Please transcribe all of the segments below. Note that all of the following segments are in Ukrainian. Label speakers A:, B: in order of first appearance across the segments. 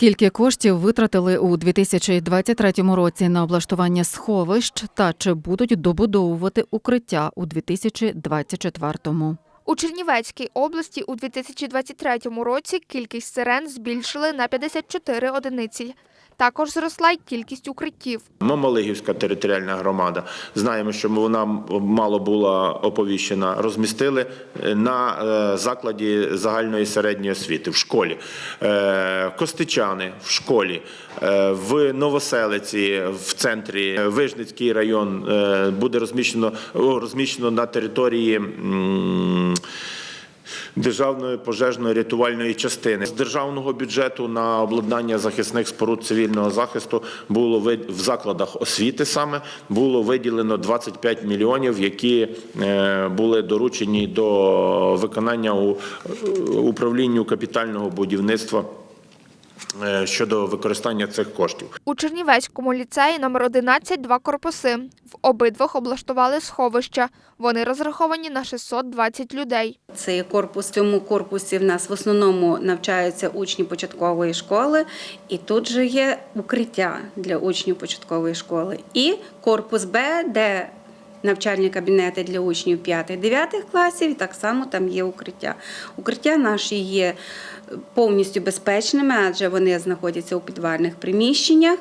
A: Скільки коштів витратили у 2023 році на облаштування сховищ та чи будуть добудовувати укриття у 2024?
B: У Чернівецькій області у 2023 році кількість сирен збільшили на 54 одиниці. Також зросла й кількість укриттів.
C: Мамалигівська територіальна громада. Знаємо, що вона мало була оповіщена. Розмістили на е, закладі загальної середньої освіти в школі. Е, Костичани в школі, Е, в Новоселиці в центрі е, Вижницький район е, буде розміщено розміщено на території. Державної пожежної рятувальної частини. З державного бюджету на обладнання захисних споруд цивільного захисту було в закладах освіти саме було виділено 25 мільйонів, які е, були доручені до виконання у е, управлінню капітального будівництва щодо використання цих коштів.
B: У Чернівецькому ліцеї номер 11 два корпуси. В обидвох облаштували сховища. Вони розраховані на 620 людей.
D: Це є корпус. В цьому корпусі в нас в основному навчаються учні початкової школи, і тут же є укриття для учнів початкової школи. І корпус Б, де навчальні кабінети для учнів 5-9 класів, і так само там є укриття. Укриття наші є повністю безпечними, адже вони знаходяться у підвальних приміщеннях.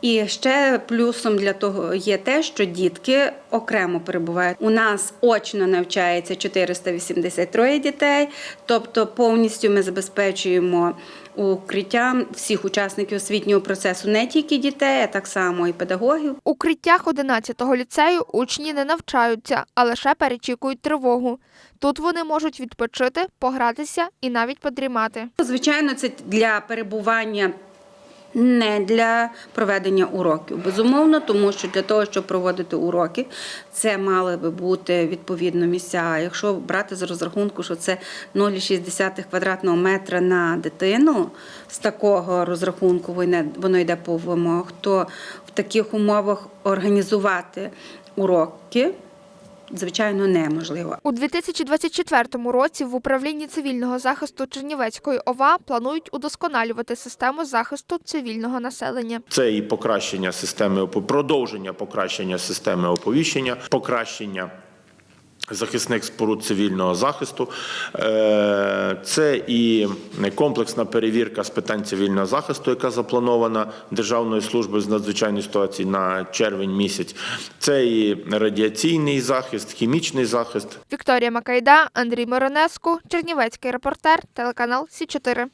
D: І ще плюсом для того є те, що дітки окремо перебувають. У нас очно навчається 483 дітей, тобто повністю ми забезпечуємо укриття всіх учасників освітнього процесу, не тільки дітей, а так само і педагогів.
B: У укриттях 11-го ліцею учні не навчаються, а лише перечікують тривогу. Тут вони можуть відпочити, погратися і навіть подрімати.
D: Звичайно, це для перебування. Не для проведення уроків, безумовно, тому що для того, щоб проводити уроки, це мали би бути відповідно місця. Якщо брати з розрахунку, що це 0,6 квадратного метра на дитину, з такого розрахунку воно йде по вимог, то в таких умовах організувати уроки, звичайно, неможливо.
B: У 2024 році в управлінні цивільного захисту Чернівецької ОВА планують удосконалювати систему захисту цивільного населення.
C: Це і покращення системи продовження покращення системи оповіщення, покращення. Захисних споруд цивільного захисту, Е, це і комплексна перевірка з питань цивільного захисту, яка запланована Державною службою з надзвичайної ситуації на червень місяць. Це і радіаційний захист, хімічний захист.
B: Вікторія Макайда, Андрій Миронеску, Чернівецький репортер, телеканал Сі 4